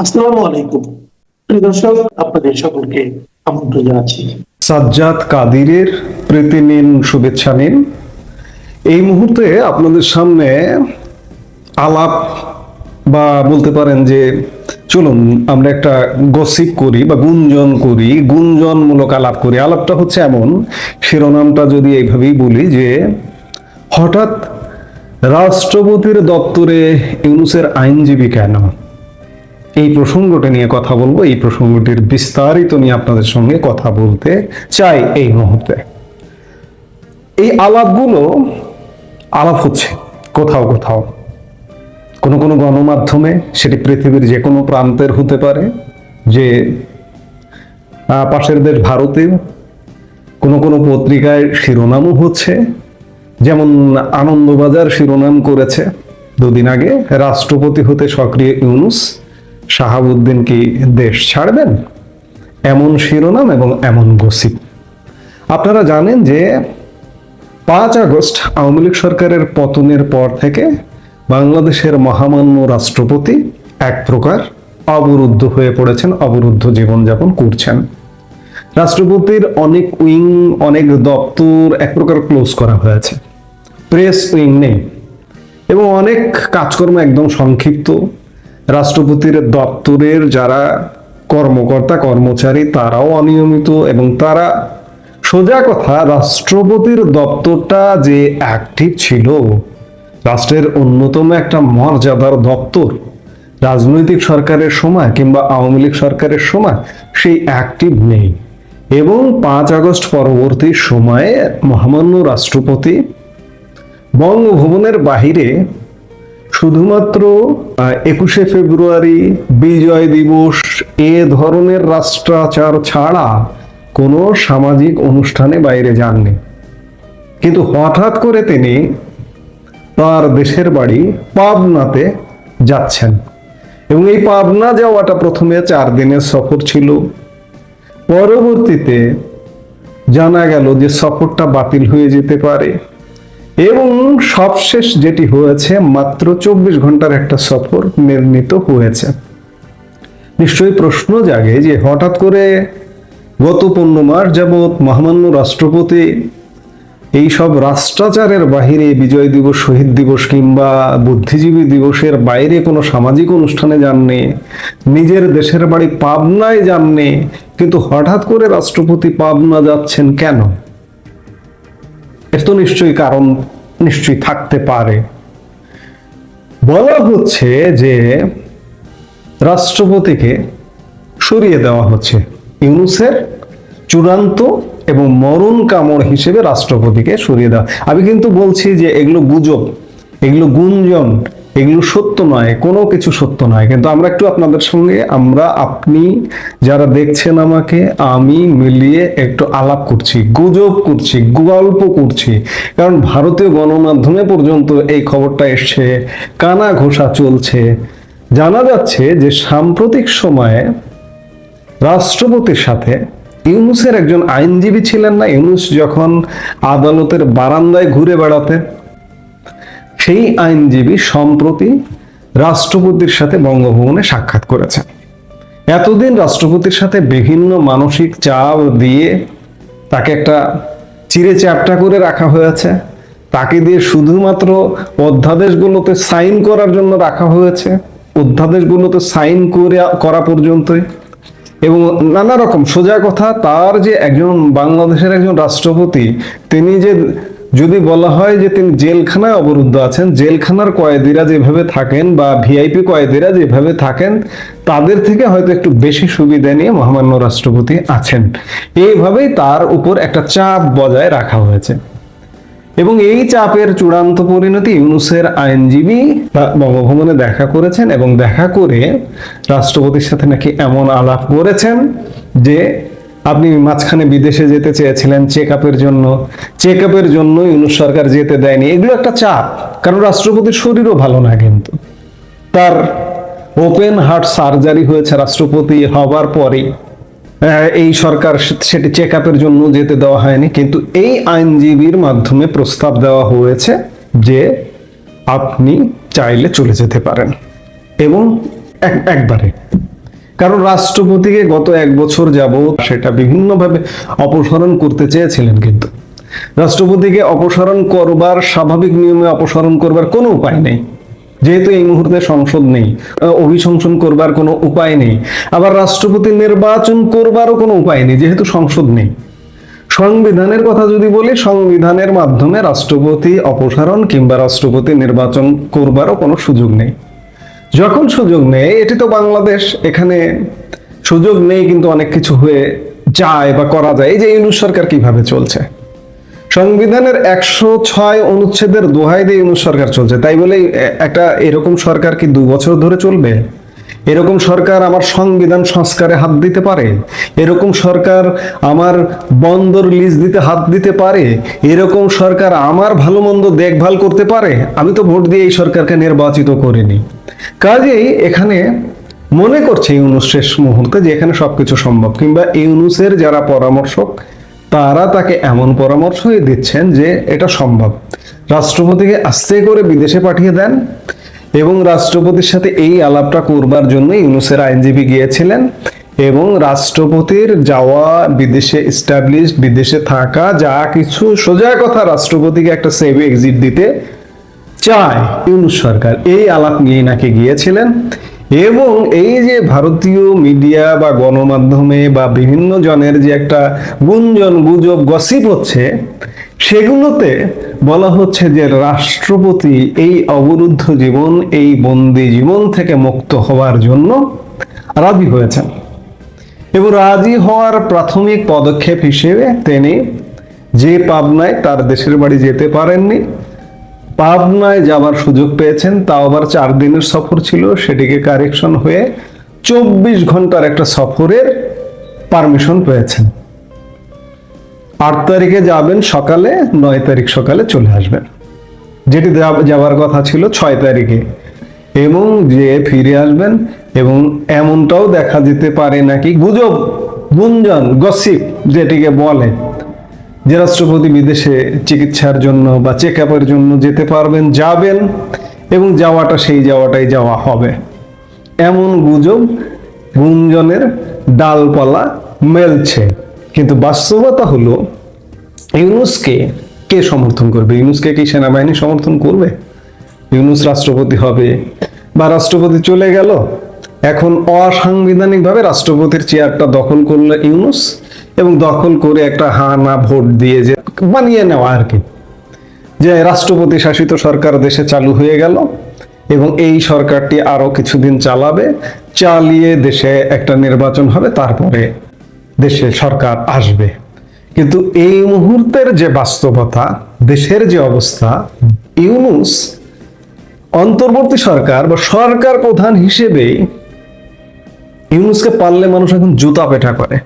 আসসালামু আলাইকুম। প্রিয় দর্শক, আপনাদের সকলকে আমন্ত্রণ জানাচ্ছি। সাজ্জাদ কাদিরের প্রীতি নিন শুভেচ্ছা নিন। এই মুহূর্তে আপনাদের সামনে আলাপ বা বলতে পারেন যে, চলুন, আমরা একটা গসিপ করি বা গুঞ্জন করি, গুঞ্জনমূলক আলাপ করি। আলাপটা হচ্ছে এমন, শিরোনামটা যদি এইভাবেই বলি যে, হঠাৎ রাষ্ট্রপতির দপ্তরে ইউনুসের আইনজীবী কেন? এই প্রসঙ্গটি নিয়ে কথা বলব। এই প্রসঙ্গটির বিস্তারিত নিয়ে আপনাদের সঙ্গে কথা বলতে চাই এই মুহূর্তে। এই আলাপগুলো আলাপ হচ্ছে কোথাও কোথাও। কোনো কোনো গণমাধ্যমে সেটি পৃথিবীর যে কোনো প্রান্তের হতে পারে, যে পাশের দেশ ভারতেও কোনো কোনো পত্রিকায় শিরোনামও হচ্ছে। যেমন আনন্দবাজার শিরোনাম করেছে দুদিন আগে রাষ্ট্রপতি হতে সক্রিয় ইউনুস। শাহাবুদ্দিন কি দেশ ছাড়বেন? এমন শিরোনাম এবং এমন গসিপ। আপনারা জানেন যে পাঁচ আগস্ট আওয়ামী লীগ সরকারের পতনের পর থেকে বাংলাদেশের মহামান্য রাষ্ট্রপতি এক প্রকার অবরুদ্ধ হয়ে পড়েছেন, অবরুদ্ধ জীবনযাপন করছেন। রাষ্ট্রপতির অনেক উইং, অনেক দপ্তর এক প্রকার ক্লোজ করা হয়েছে। প্রেস উইং নেই। এবং অনেক কাজকর্ম একদম সংক্ষিপ্ত। রাষ্ট্রপতির দপ্তরের যারা কর্মকর্তা, কর্মচারী, তারাও অনিয়মিত এবং তারা সোজা কথা, রাষ্ট্রপতির দপ্তরটা যে অ্যাক্টিভ ছিল, রাষ্ট্রের অন্যতম একটা মর্যাদার দপ্তর, রাজনৈতিক সরকারের সময় কিংবা আওয়ামী লীগ সরকারের সময় সেই অ্যাক্টিভ নেই। এবং পাঁচ আগস্ট পরবর্তী সময়ে মহামান্য রাষ্ট্রপতি বঙ্গভবনের বাহিরে শুধুমাত্র একুশে ফেব্রুয়ারি বিজয় দিবস, এ ধরনের রাষ্ট্রাচার ছাড়া কোনো সামাজিক অনুষ্ঠানে বাইরে যাননি। কিন্তু হঠাৎ করে তিনি তার দেশের বাড়ি পাবনাতে যাচ্ছেন। এবং এই পাবনা যাওয়াটা প্রথমে চার দিনের সফর ছিল। পরবর্তীতে জানা গেল যে সফরটা বাতিল হয়ে যেতে পারে। এবং সবশেষ যেটি হয়েছে, মাত্র চব্বিশ ঘণ্টার একটা সফর নির্ণীত হয়েছে। নিশ্চয়ই প্রশ্ন জাগে যে হঠাৎ করে গত পনেরো মাস যাবৎ মহামান্য রাষ্ট্রপতি এই সব রাষ্ট্রাচারের বাহিরে, বিজয় দিবস, শহীদ দিবস কিংবা বুদ্ধিজীবী দিবসের বাইরে কোনো সামাজিক অনুষ্ঠানে যাননি, নিজের দেশের বাড়ি পাবনায় যাননি, কিন্তু হঠাৎ করে রাষ্ট্রপতি পাবনা যাচ্ছেন কেন? তো নিশ্চয়ই কারণ নিশ্চয়ই থাকতে পারে। বলা হচ্ছে যে রাষ্ট্রপতিকে সরিয়ে দেওয়া হচ্ছে ইউনুসের চূড়ান্ত এবং মরণ কামড় হিসেবে রাষ্ট্রপতিকে সরিয়ে দেওয়া। আমি কিন্তু বলছি যে এগুলো গুজব, এগুলো গুঞ্জন এগুলো সত্য নয়, কোনো কিছু সত্য নয়। কিন্তু আমরা একটু আপনাদের সঙ্গে, আমরা, আপনি যারা দেখছেন আমাকে, আমি মিলিয়ে একটু আলাপ করছি, গুজব করছি, গল্প করছি। কারণ ভারতীয় গণমাধ্যমে পর্যন্ত এই খবরটা এসছে, কানা ঘোষা চলছে। জানা যাচ্ছে যে সাম্প্রতিক সময়ে রাষ্ট্রপতির সাথে ইউনুসের একজন আইনজীবী ছিলেন না? ইউনুস যখন আদালতের বারান্দায় ঘুরে বেড়াতেন সেই আইনজীবী সম্প্রতি রাষ্ট্রপতির সাথে বঙ্গভবনে সাক্ষাৎ করেছেন এতদিন রাষ্ট্রপতির সাথে বিভিন্ন মানসিক চাপ দিয়ে তাকে একটা চিরে চ্যাপটা করে রাখা হয়েছে। তাকে দিয়ে শুধুমাত্র অধ্যাদেশগুলোতে সাইন করার জন্য রাখা হয়েছে। অধ্যাদেশগুলোতে সাইন করে করা পর্যন্তই। এবং নানা রকম সোজা কথা, তার যে একজন বাংলাদেশের একজন রাষ্ট্রপতি, তিনি যে যদি বলা হয় যে তিনি জেলখানায় অবরুদ্ধ আছেন, জেলখানার কয়েদিরা যেভাবে থাকেন বা ভিআইপি কয়েদিরা যেভাবে থাকেন, তাদের থেকে হয়তো একটু বেশি সুবিধা নিয়ে মহামান্য রাষ্ট্রপতি আছেন। এইভাবেই তার উপর একটা চাপ বজায় রাখা হয়েছে। এবং এই চাপের চূড়ান্ত পরিণতি ইউনুসের আইনজীবী বঙ্গভবনে দেখা করেছেন এবং দেখা করে রাষ্ট্রপতির সাথে নাকি এমন আলাপ করেছেন যে আপনি মাঝখানে বিদেশে যেতে চেয়েছিলেন চেক আপের জন্য। চেক আপের জন্য ইউনুস সরকার যেতে দেয়নি। এগুলো একটা চাপ, কারণ রাষ্ট্রপতির শরীরও ভালো না কিন্তু। তার ওপেন হার্ট সার্জারি হয়েছে রাষ্ট্রপতি হবার পরে এই সরকার সেটি চেক আপের জন্য যেতে দেওয়া হয়নি, কিন্তু এই আইনজীবীর মাধ্যমে প্রস্তাব দেওয়া হয়েছে যে আপনি চাইলে চলে যেতে পারেন। এবং এক- একবারে কারণ রাষ্ট্রপতিকে গত এক বছর যাবৎ সেটা বিভিন্নভাবে অপসারণ করতে চেয়েছিলেন কিন্তু। রাষ্ট্রপতিকে অপসারণ করবার স্বাভাবিক নিয়মে অপসারণ করবার কোনো উপায় নেই। যেহেতু এই মুহূর্তে সংসদ নেই অভিশংসন করবার কোনো উপায় নেই, আবার রাষ্ট্রপতি নির্বাচন করবারও কোনো উপায় নেই, যেহেতু সংসদ নেই। সংবিধানের কথা যদি বলি, সংবিধানের মাধ্যমে রাষ্ট্রপতি অপসারণ কিংবা রাষ্ট্রপতি নির্বাচন করবারও কোনো সুযোগ নেই। যখন সুযোগ নেই, এটি তো বাংলাদেশ, এখানে সুযোগ নেই কিন্তু অনেক কিছু হয়ে যায় বা করা যায়। এই যে ইউনুস সরকার কীভাবে চলছে? সংবিধানের একশো ছয় অনুচ্ছেদের দোহাই দিয়ে ইউনুস সরকার চলছে। তাই বলে একটা এরকম সরকার কি দু বছর ধরে চলবে? এরকম সরকার আমার সংবিধান সংস্কারে হাত দিতে পারে? এরকম সরকার আমার বন্দর লিজ দিতে হাত দিতে পারে? এরকম সরকার আমার ভালো মন্দ দেখভাল করতে পারে? আমি তো ভোট দিয়ে এই সরকারকে নির্বাচিত করিনি। কাজেই এখানে মনে করছে ইউনুস শেষ মুহূর্তে যে এখানে সবকিছু সম্ভব, কিংবা ইউনুসের যারা পরামর্শক, তারা তাকে এমন পরামর্শই দিচ্ছেন যে এটা সম্ভব। রাষ্ট্রপতিকে আস্তে করে বিদেশে পাঠিয়ে দেন এবং রাষ্ট্রপতির সাথে এই আলাপটা করবার জন্য ইউনুসের আইনজীবী গিয়েছিলেন এবং রাষ্ট্রপতির যাওয়া, বিদেশে এস্টাবলিশ বিদেশে থাকা, যা কিছু সোজা কথা রাষ্ট্রপতিকে একটা সেভ এক্সিট দিতে চায় ইউনুস সরকার। এই আলাপ নিয়ে নাকি গিয়েছিলেন। এবং এই যে ভারতীয় মিডিয়া বা গণমাধ্যমে বা বিভিন্ন জনের যে একটা গুঞ্জন, গুজব, গসিপ হচ্ছে, সেগুলোতে বলা হচ্ছে যে রাষ্ট্রপতি এই অবরুদ্ধ জীবন, এই বন্দি জীবন থেকে মুক্ত হওয়ার জন্য রাজি হয়েছেন। এবং রাজি হওয়ার প্রাথমিক পদক্ষেপ হিসেবে তিনি যে পাবনায় তার দেশের বাড়ি যেতে পারেননি পাবনায় যাবার সুযোগ পেয়েছেন, তাও আবার চার দিনের সফর ছিল, সেটিকে কারেকশন হয়ে চব্বিশ ঘণ্টার একটা সফরের পারমিশন পেয়েছেন। আট তারিখে যাবেন সকালে, নয় তারিখ সকালে চলে আসবেন। যেটি যাওয়ার কথা ছিল ছয় তারিখে। এবং যে ফিরে আসবেন, এবং এমনটাও দেখা যেতে পারে নাকি, গুজব, গুঞ্জন, গসিপ, যেটিকে বলে। যে রাষ্ট্রপতি বিদেশে চিকিৎসার জন্য বা চেক আপের জন্য যেতে পারবেন, যাবেন এবং যাওয়াটা সেই যাওয়াটাই যাওয়া হবে। এমন গুজব গুঞ্জনের ডালপালা মেলছে। কিন্তু বাস্তবতা হলো, ইউনুসকে কে সমর্থন করবে? ইউনুসকে কি সেনাবাহিনী সমর্থন করবে? ইউনুস রাষ্ট্রপতি হবে বা রাষ্ট্রপতি চলে গেল? এখন অসাংবিধানিকভাবে রাষ্ট্রপতির চেয়ারটা দখল করল ইউনুস। এবং দখল করে একটা হা না ভোট দিয়ে যে বানিয়ে নেওয়া আর কি। যে রাষ্ট্রপতি শাসিত সরকার দেশে চালু হয়ে গেল এবং এই সরকারটি আরও কিছুদিন চালাবে, চালিয়ে দেশে একটা নির্বাচন হবে, তারপরে দেশে সরকার আসবে। কিন্তু এই মুহূর্তের যে বাস্তবতা, দেশের যে অবস্থা, ইউনুস অন্তর্বর্তী সরকার বা সরকার প্রধান হিসেবে ইউনুসকে পারলে মানুষ এখন জুতা পেটা করে।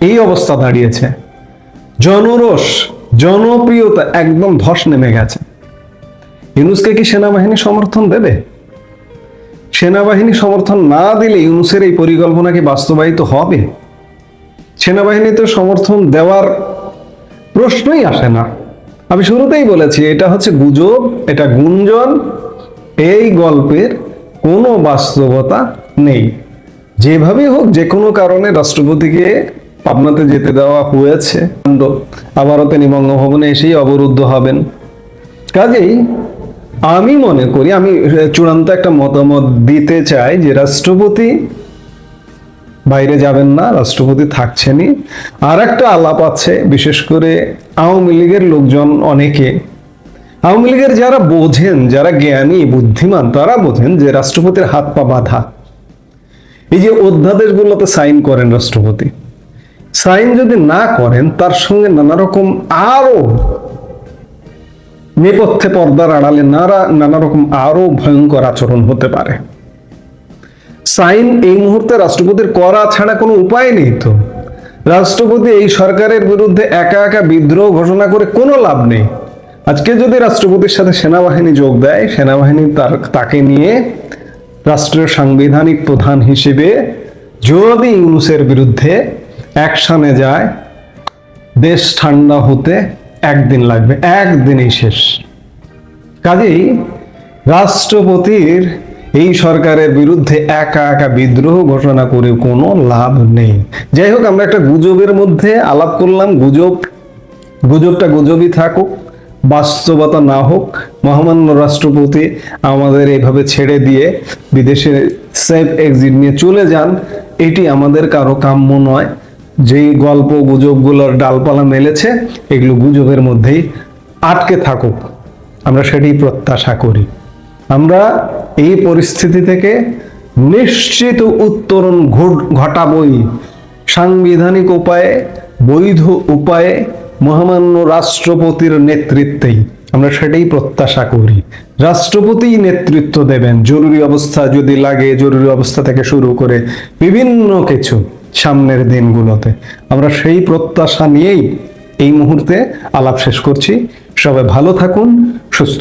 এই অবস্থা দাঁড়িয়েছে। জনরোষ, জনপ্রিয়তা একদম ধস নেমে গেছে। ইউনুসকে কি সেনাবাহিনী সমর্থন দেবে? সেনাবাহিনী সমর্থন না দিলে ইউনুসের এই পরিকল্পনা কি বাস্তবায়িত হবে? সেনাবাহিনীতে সমর্থন দেওয়ার প্রশ্নই আসে না। আমি শুরুতেই বলেছি, এটা হচ্ছে গুজব, এটা গুঞ্জন, এই গল্পের কোনো বাস্তবতা নেই। যেভাবেই হোক, যে কোনো কারণে রাষ্ট্রপতিকে পাবনাতে যেতে দেওয়া হয়েছে। আবারও তিনি বঙ্গভবনে এসেই অবরুদ্ধ হবেন। কাজেই আমি মনে করি, আমি চূড়ান্ত একটা মতামত দিতে চাই যে রাষ্ট্রপতি বাইরে যাবেন না, রাষ্ট্রপতি থাকছেনই। আর একটা আলাপ আছে, বিশেষ করে আওয়ামী লীগের লোকজন অনেকে। আওয়ামী লীগের যারা বোঝেন, যারা জ্ঞানী, বুদ্ধিমান, তারা বোঝেন যে রাষ্ট্রপতির হাত পা বাঁধা। এই যে অধ্যাদেশগুলোতে সাইন করেন রাষ্ট্রপতি। সাইন যদি না করেন, তার সঙ্গে নানা রকম আরও নেপথ্যে পর্দার আড়ালে নানা নানা রকম আরও ভয়ঙ্কর আচরণ হতে পারে। সাইন এই মুহূর্তে রাষ্ট্রপতির করা ছাড়া কোনো উপায় নেই তো। রাষ্ট্রপতি এই সরকারের বিরুদ্ধে একা একা বিদ্রোহ ঘোষণা করে কোনো লাভ নেই। আজকে যদি রাষ্ট্রপতির সাথে সেনাবাহিনী যোগ দেয়, সেনাবাহিনী তার, তাকে নিয়ে রাষ্ট্রের সাংবিধানিক প্রধান হিসেবে যদি ইউনুসের বিরুদ্ধে অ্যাকশনে যায়, দেশ ঠান্ডা হতে একদিন লাগবে, একদিনই শেষ। কাজেই রাষ্ট্রপতির এই সরকারের বিরুদ্ধে একা একা বিদ্রোহ ঘোষণা করে কোনো লাভ নেই। যাই হোক, আমরা একটা গুজবের মধ্যে আলাপ করলাম। গুজব, গুজবটা গুজবই থাকুক, বাস্তবতা না হোক, মহামান্য রাষ্ট্রপতি আমাদের এইভাবে ছেড়ে দিয়ে বিদেশে সেফ এক্সিট নিয়ে চলে যান, এটি আমাদের কারও কাম্য নয়। যেই গল্প, গুজবগুলোর ডালপালা মেলেছে, এগুলো গুজবের মধ্যেই আটকে থাকুক। আমরা সেটাই প্রত্যাশা করি। আমরা এই পরিস্থিতি থেকে নিশ্চিত উত্তরণ ঘট- ঘটাবই। সাংবিধানিক উপায়ে, বৈধ উপায়ে, মহামান্য রাষ্ট্রপতির নেতৃত্বেই। আমরা সেটাই প্রত্যাশা করি। রাষ্ট্রপতিই নেতৃত্ব দেবেন। জরুরি অবস্থা যদি লাগে, জরুরি অবস্থা থেকে শুরু করে বিভিন্ন কিছু। সামনের দিনগুলোতে। আমরা সেই প্রত্যাশা নিয়েই এই মুহূর্তে আলাপ শেষ করছি। সবাই ভালো থাকুন, সুস্থ